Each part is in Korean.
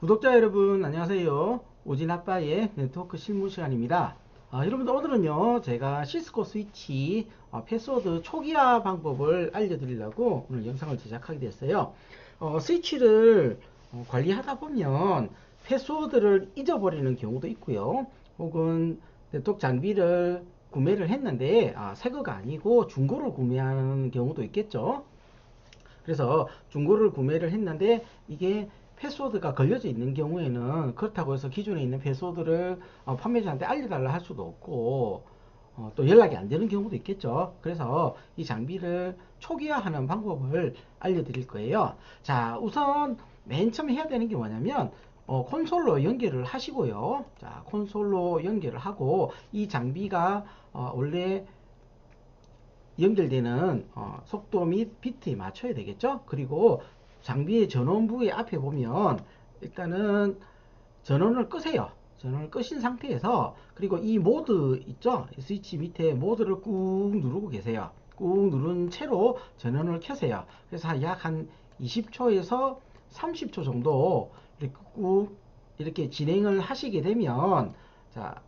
구독자 여러분 안녕하세요. 오진 아빠의 네트워크 실무 시간입니다. 아, 여러분들 오늘은요 제가 시스코 스위치 어, 패스워드 초기화 방법을 알려드리려고 오늘 영상을 제작하게 됐어요. 어, 스위치를 어, 관리하다 보면 패스워드를 잊어버리는 경우도 있고요. 혹은 네트워크 장비를 구매를 했는데 아, 새 거가 아니고 중고를 구매하는 경우도 있겠죠. 그래서 중고를 구매를 했는데 이게 패스워드가 걸려져 있는 경우에는 그렇다고 해서 기존에 있는 패스워드를 어, 판매자한테 알려달라 할 수도 없고 어, 또 연락이 안 되는 경우도 있겠죠. 그래서 이 장비를 초기화하는 방법을 알려드릴 거예요. 자, 우선 맨 처음 해야 되는 게 뭐냐면 어, 콘솔로 연결을 하시고요. 자, 콘솔로 연결을 하고 이 장비가 어, 원래 연결되는 어, 속도 및 비트에 맞춰야 되겠죠. 그리고 장비의 전원 부위 앞에 보면 일단은 전원을 끄세요. 전원을 끄신 상태에서 그리고 이 모드 있죠. 이 스위치 밑에 모드를 꾹 누르고 계세요. 꾹 누른 채로 전원을 켜세요. 그래서 약 한 20초에서 30초 정도 이렇게 꾹 이렇게 진행을 하시게 되면 자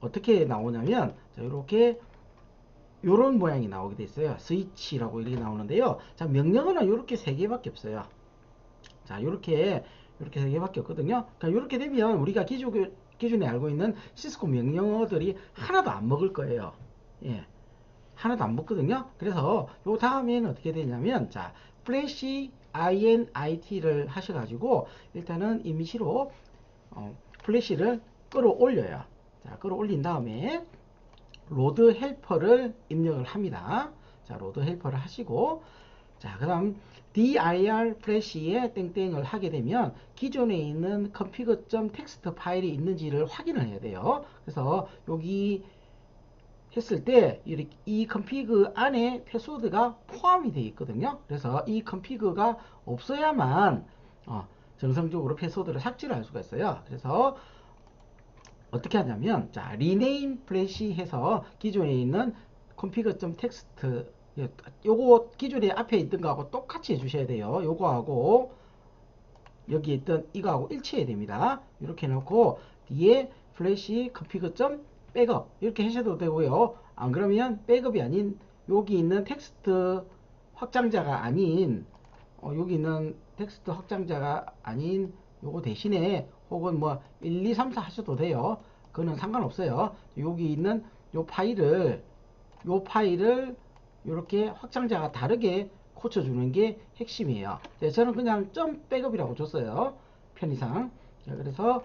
어떻게 나오냐면 자 이렇게 요런 모양이 나오게 돼 있어요. 스위치라고 이렇게 나오는데요. 자, 명령어는 이렇게 세 개밖에 없어요. 자, 요렇게 이렇게 세 개밖에 없거든요. 그러니까 이렇게 되면 우리가 기존 기존에 알고 있는 시스코 명령어들이 하나도 안 먹을 거예요. 예. 하나도 안 먹거든요. 그래서 요 다음에는 어떻게 되냐면 자, 플래시 init를 하셔 가지고 일단은 임시로 어, 플래시를 끌어올려요. 자, 끌어올린 다음에 로드 헬퍼를 입력을 합니다. 자, 로드 헬퍼를 하시고, 자, 그 다음 dir 플래시에 땡땡을 하게 되면 기존에 있는 config.txt 파일이 있는지를 확인을 해야 돼요. 그래서 여기 했을 때이 config 안에 패스워드가 포함이 되어 있거든요. 그래서 이 config가 없어야만 어, 정상적으로 패스워드를 삭제를 할 수가 있어요. 그래서 어떻게 하냐면 자 리네임 플래시 해서 기존에 있는 config.txt 요거 기존에 앞에 있던 거하고 똑같이 해주셔야 돼요. 요거하고 여기 있던 이거하고 일치해야 됩니다. 이렇게 해놓고 뒤에 플래시 config.backup 이렇게 하셔도 되고요. 안 그러면 백업이 아닌 여기 있는 텍스트 확장자가 아닌 어, 여기 있는 텍스트 확장자가 아닌 요거 대신에 혹은 뭐 1, 2, 3, 4 하셔도 돼요. 그거는 상관없어요. 여기 있는 요 파일을 요 파일을 이렇게 확장자가 다르게 고쳐주는 게 핵심이에요. 네, 저는 그냥 점 백업이라고 줬어요. 편의상. 자, 그래서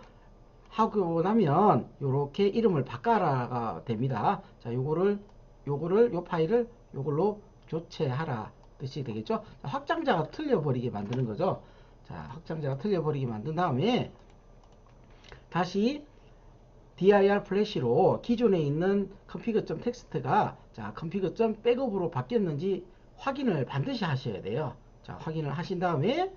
하고 나면 이렇게 이름을 바꿔라가 됩니다. 자, 요거를 요거를 요 파일을 요걸로 교체하라 뜻이 되겠죠. 자, 확장자가 틀려버리게 만드는 거죠. 자, 확장자가 틀려버리게 만든 다음에 다시 dir 플래시로 기존에 있는 config.txt가 자, config.backup으로 바뀌었는지 확인을 반드시 하셔야 돼요. 자, 확인을 하신 다음에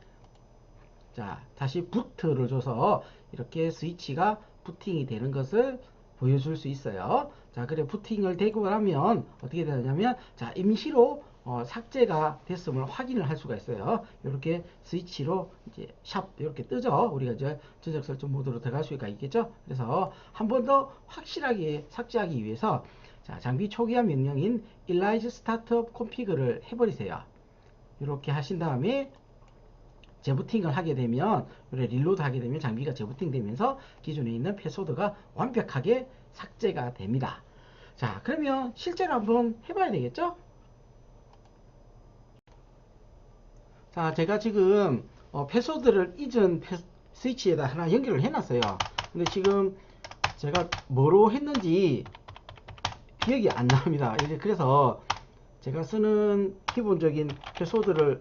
자, 다시 부트를 줘서 이렇게 스위치가 부팅이 되는 것을 보여줄 수 있어요. 자, 그래 부팅을 되고 나면 어떻게 되냐면 자, 임시로 어, 삭제가 됐음을 확인을 할 수가 있어요. 이렇게 스위치로 이제 샵 이렇게 뜨죠. 우리가 이제 전적 설정 모드로 들어갈 수가 있겠죠. 그래서 한 번 더 확실하게 삭제하기 위해서 자, 장비 초기화 명령인 Elise Startup Config를 해버리세요. 이렇게 하신 다음에 재부팅을 하게 되면 릴로드 하게 되면 장비가 재부팅 되면서 기존에 있는 패스워드가 완벽하게 삭제가 됩니다. 자, 그러면 실제로 한번 해봐야 되겠죠? 자, 제가 지금 어, 패스워드를 잊은 패, 스위치에다 하나 연결을 해놨어요. 근데 지금 제가 뭐로 했는지 기억이 안 납니다. 이제 그래서 제가 쓰는 기본적인 패스워드를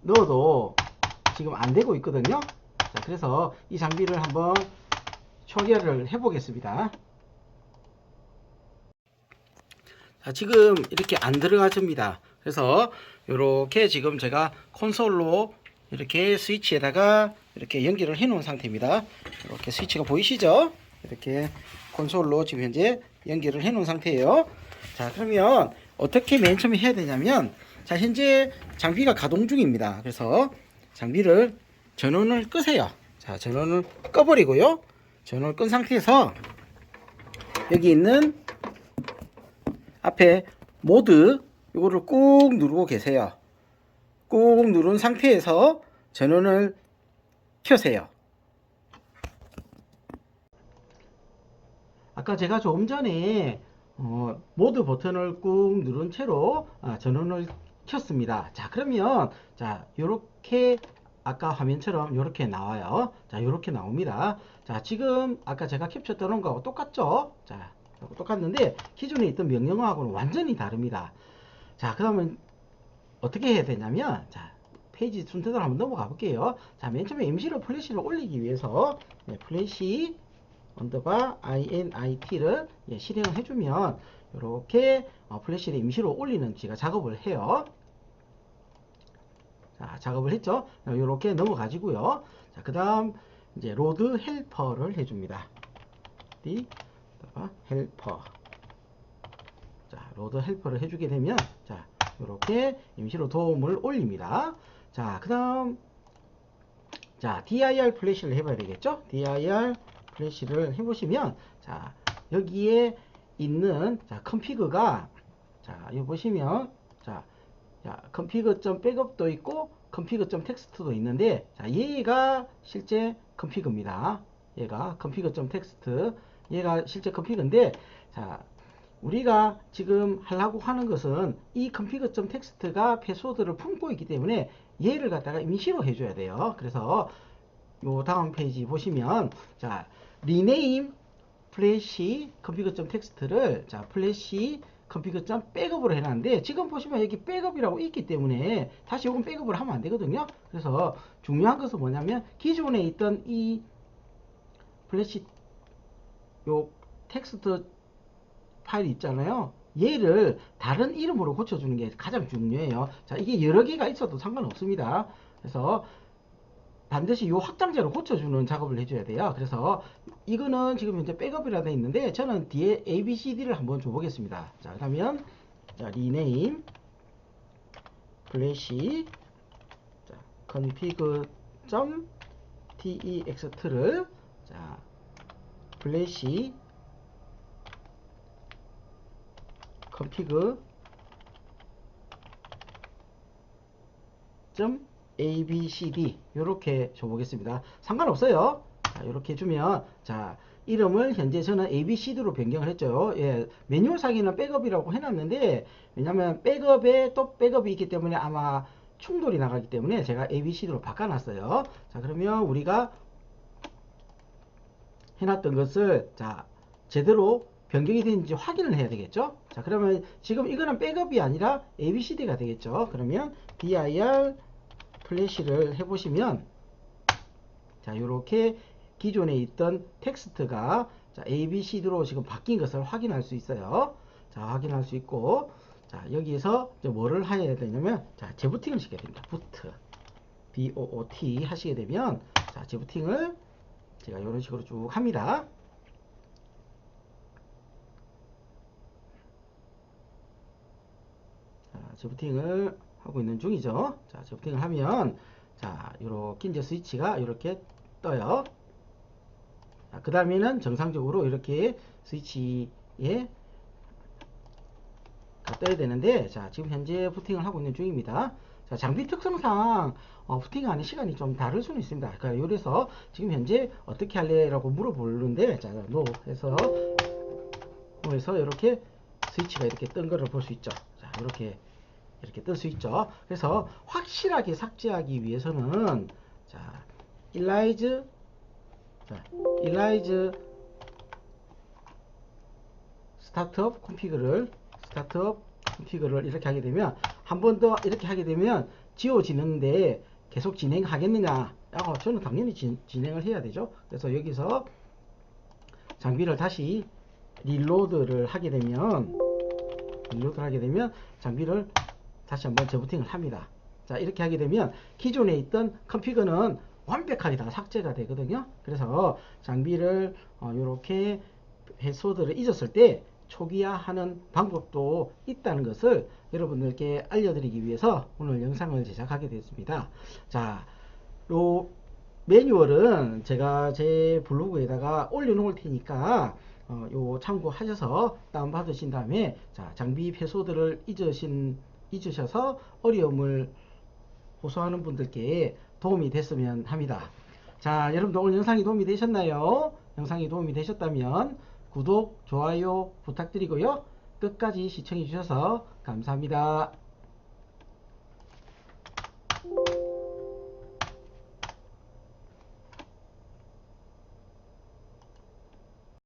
넣어도 지금 안 되고 있거든요. 자, 그래서 이 장비를 한번 초기화를 해 보겠습니다. 자, 지금 이렇게 안 들어가집니다. 그래서 이렇게 지금 제가 콘솔로 이렇게 스위치에다가 이렇게 연결을 해 놓은 상태입니다. 이렇게 스위치가 보이시죠? 이렇게 콘솔로 지금 현재 연결을 해 놓은 상태예요. 자, 그러면 어떻게 맨 처음에 해야 되냐면 자, 현재 장비가 가동 중입니다. 그래서 장비를 전원을 끄세요. 자, 자, 전원을 꺼버리고요. 전원을 끈 상태에서 여기 있는 앞에 모드 이거를 꾹 누르고 계세요. 꾹 누른 상태에서 전원을 켜세요. 아까 제가 조금 전에 어, 모드 버튼을 꾹 누른 채로 아, 전원을 켰습니다. 자 그러면 자 이렇게 아까 화면처럼 이렇게 나와요. 자 이렇게 나옵니다. 자 지금 아까 제가 캡처했던 거하고 똑같죠? 자 똑같는데 기존에 있던 명령어하고는 완전히 다릅니다. 자 그러면 어떻게 해야 되냐면 자 페이지 순서대로 한번 넘어가 볼게요. 자 맨 처음에 임시로 플래시를 올리기 위해서 네, 플래시 언더바 init를 예, 실행을 해주면 이렇게 어, 플래시를 임시로 올리는 제가 작업을 해요. 자, 작업을 했죠. 이렇게 넘어가지고요. 자, 그 다음 이제 로드 헬퍼를 해줍니다. 디 헬퍼. 자, 로드 헬퍼를 해주게 되면 자, 이렇게 임시로 도움을 올립니다. 자, 그 다음 자, dir 플래시를 해봐야 되겠죠? dir 플래시를 해보시면 자, 여기에 있는 자, 컨피그가 자, 여기 보시면 자, 자, config.backup도 있고 config.text도 있는데 자, 얘가 실제 config입니다. 얘가 config.text 얘가 실제 config인데 자, 우리가 지금 하려고 하는 것은 이 config.text가 패스워드를 품고 있기 때문에 얘를 갖다가 임시로 해줘야 돼요. 그래서 요 다음 페이지 보시면 자 rename 플래시 config.text를 자 플래시 config.backup으로 해놨는데 지금 보시면 여기 백업이라고 있기 때문에 다시 요건 백업을 하면 안 되거든요. 그래서 중요한 것은 뭐냐면 기존에 있던 이 플래시 요 텍스트 파일 있잖아요. 얘를 다른 이름으로 고쳐주는 게 가장 중요해요. 자, 이게 여러 개가 있어도 상관없습니다. 그래서 반드시 이 확장자로 고쳐주는 작업을 해줘야 돼요. 그래서 이거는 지금 현재 백업이라 돼 있는데 저는 뒤에 ABCD를 한번 줘보겠습니다. 자, 그러면 자, rename 플래시 자, config.text를 자, 플래시 config 점 abcd 이렇게 줘보겠습니다. 상관없어요. 자, 이렇게 주면 자 이름을 현재 저는 abcd로 변경을 했죠. 예, 매뉴얼상에는 백업이라고 해놨는데 왜냐면 백업에 또 백업이 있기 때문에 아마 충돌이 나가기 때문에 제가 abcd로 바꿔놨어요. 자 그러면 우리가 해놨던 것을 자 제대로 변경이 되는지 확인을 해야 되겠죠? 자 그러면 지금 이거는 백업이 아니라 abcd가 되겠죠? 그러면 dir 플래시를 해보시면 자 이렇게 기존에 있던 텍스트가 자 abcd로 지금 바뀐 것을 확인할 수 있어요. 자 확인할 수 있고 자 여기에서 이제 뭐를 해야 되냐면 자 재부팅을 시켜야 됩니다. 부트. Boot 하시게 되면 자 재부팅을 제가 이런 식으로 쭉 합니다 자, 재부팅을 하고 있는 중이죠. 자, 재부팅을 하면 자, 이렇게 이제 스위치가 이렇게 떠요. 그 다음에는 정상적으로 이렇게 스위치에 가 떠야 되는데 자, 지금 현재 부팅을 하고 있는 중입니다. 자, 장비 특성상 어, 부팅하는 시간이 좀 다를 수는 있습니다. 그러니까 요래서 지금 현재 어떻게 할래라고 물어보는데 자, 노 해서 노 해서 이렇게 스위치가 이렇게 뜬 거를 볼 수 있죠. 자, 이렇게 이렇게 뜰 수 있죠. 그래서 확실하게 삭제하기 위해서는 자, 일라이즈 자, 일라이즈 스타트업 콤피그를 스타트업 콤피그를 이렇게 하게 되면 한 번 더 이렇게 하게 되면 지워지는데 계속 진행하겠느냐? 아, 저는 당연히 진, 진행을 해야 되죠. 그래서 여기서 장비를 다시 릴로드를 하게 되면 릴로드를 하게 되면 장비를 다시 한번 재부팅을 합니다. 자 이렇게 하게 되면 기존에 있던 컴피그는 완벽하게 다 삭제가 되거든요. 그래서 장비를 어, 이렇게 패스워드를 잊었을 때 초기화하는 방법도 있다는 것을 여러분들께 알려드리기 위해서 오늘 영상을 제작하게 됐습니다. 자, 요 매뉴얼은 제가 제 블로그에다가 올려놓을 테니까 어, 요 참고하셔서 다운받으신 다음에 자, 장비 폐소들을 잊으신, 잊으셔서 어려움을 호소하는 분들께 도움이 됐으면 합니다. 자, 여러분들 오늘 영상이 도움이 되셨나요? 영상이 도움이 되셨다면 구독, 좋아요 부탁드리고요. 끝까지 시청해 주셔서 감사합니다.